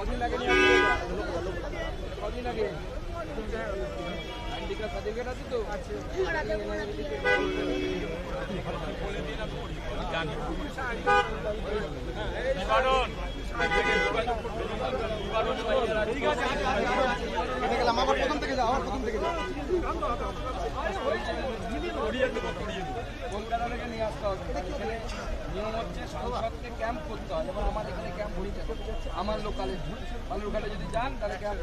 কদিন আসতে? কদিন হ্যান্ডিক্যাপ সার্টিফিকেট আছে তো? আমার প্রথম থেকে যাও আমার প্রথম থেকে যাও নিয়ে আসতে হবে। নিয়ম হচ্ছে সাংসদকে ক্যাম্প করতে হয় এবং আমার এখানে ক্যাম্প হয়েছে আমার লোকালে আমার লোকালে যদি যান তাহলে ক্যাম্প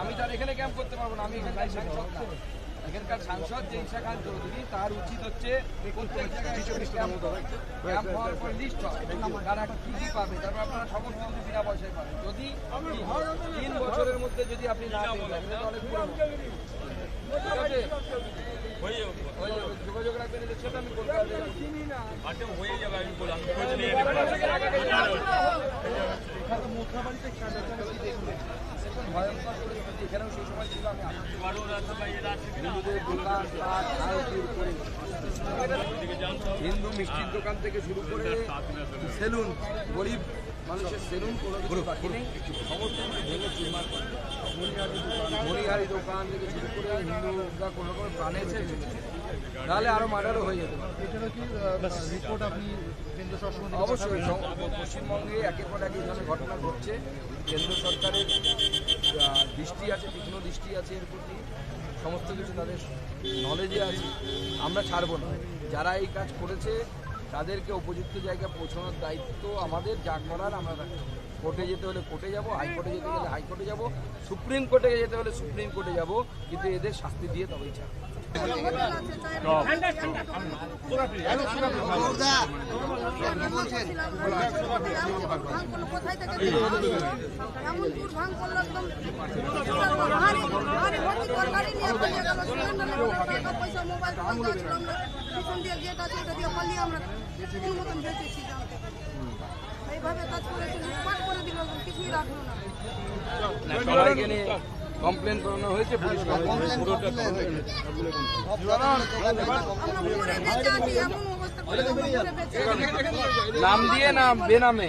আমি তো আর এখানে ক্যাম্প করতে পারব না। আমি এখানকার সাংসদ। এখানকার সাংসদ যে ঈশা খান চৌধুরী তার উচিত হচ্ছে প্রত্যেক জায়গায় ক্যাম্প ক্যাম্প হওয়ার পর লিস্ট হয় তারা কি কি পাবে? তারপর আপনারা সকল কিন্তু বিনা পয়সায় পাবেন। যদি তিন বছরের মধ্যে যদি আপনি না পেয়ে তাহলে হিন্দু মিষ্টির দোকান থেকে শুরু করে সেলুন গরিব মানুষের সেলুন কোনো কিছু বাকি নেই। সমস্ত ভেঙে চুরমার করে। মণিহারি দোকান থেকে শুরু করে হিন্দুরা কোনো রকম প্রাণে এসেছে তাহলে আরও মার্ডারও হয়ে যেতে পারে। রিপোর্ট আপনি কেন্দ্র শাসন অবশ্যই পশ্চিমবঙ্গে একের পর এক ধরনের ঘটনা ঘটছে। কেন্দ্র সরকারের দৃষ্টি আছে তীক্ষ্ণ দৃষ্টি আছে এর প্রতি। সমস্ত কিছু তাদের নলেজে আছে। আমরা ছাড়বো না। যারা এই কাজ করেছে তাদেরকে উপযুক্ত জায়গায় পৌঁছানোর দায়িত্ব আমাদের যা করার আমরা রাখব। কোর্টে যেতে হলে কোর্টে যাব হাইকোর্টে যেতে হলে হাইকোর্টে যাব সুপ্রিম কোর্টে যেতে হলে সুপ্রিম কোর্টে যাব কিন্তু এদের শাস্তি দিয়ে তবেই ছাড় এইভাবে কাজ সবাইকে নিয়ে কমপ্লেন করানো হয়েছে পুলিশ পুরোটা নাম দিয়ে না বেনামে?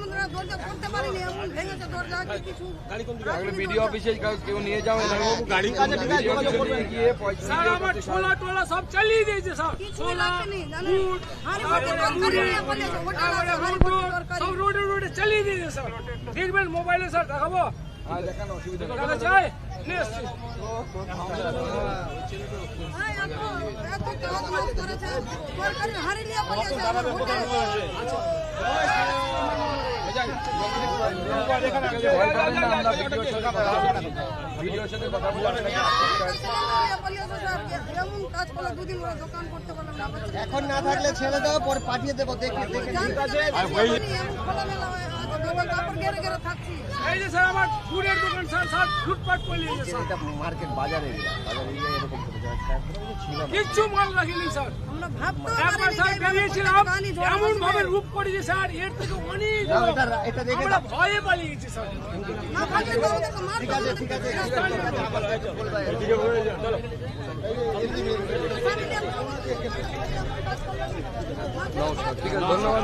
বিডিও অফিসে কেউ নিয়ে না। গাড়ি গিয়ে পয়সা টোলা সব চালিয়ে দিয়েছে সব রোডে রোডে চালিয়ে দিয়েছে স্যার। দেখবেন মোবাইলে স্যার দেখাবো? হ্যাঁ দেখানো অসুবিধা দেখা যায়? হ্যাঁ, এত কাজ করেছে নিয়ে আমার হোটেল ভয় পাবেন না, আমরা ভিডিওর সাথে কথা বলছি। ভিডিওর সাথে কথা বলে আপনাকে এমন কাজ করল দুদিন ওরা দোকান করতে পারলাম না বাচ্চাদের এখন না থাকলে ছেড়ে দাও পরে পাঠিয়ে দেবো দেখে দেখে হয়ে আছে, এই যে স্যার আমার ফুডের দোকান স্যার স্যার করে নিয়েছে স্যার এটা মার্কেট বাজার এরিয়া বাজার এরিয়া এরকম করে যায় তারপরে ছিল না কিচ্ছু মাল রাখিনি স্যার আমরা ভাবতেও একবার স্যার বেরিয়েছিলাম এমন ভাবে রূপ করেছে স্যার এর থেকে অনেক এটা এটা দেখে আমরা ভয়ে পালিয়ে গেছি স্যার না থাকলে তো আমাদেরকে মারতো, ঠিক আছে ঠিক আছে আমাদেরকে নমস্কার ঠিক আছে ধন্যবাদ।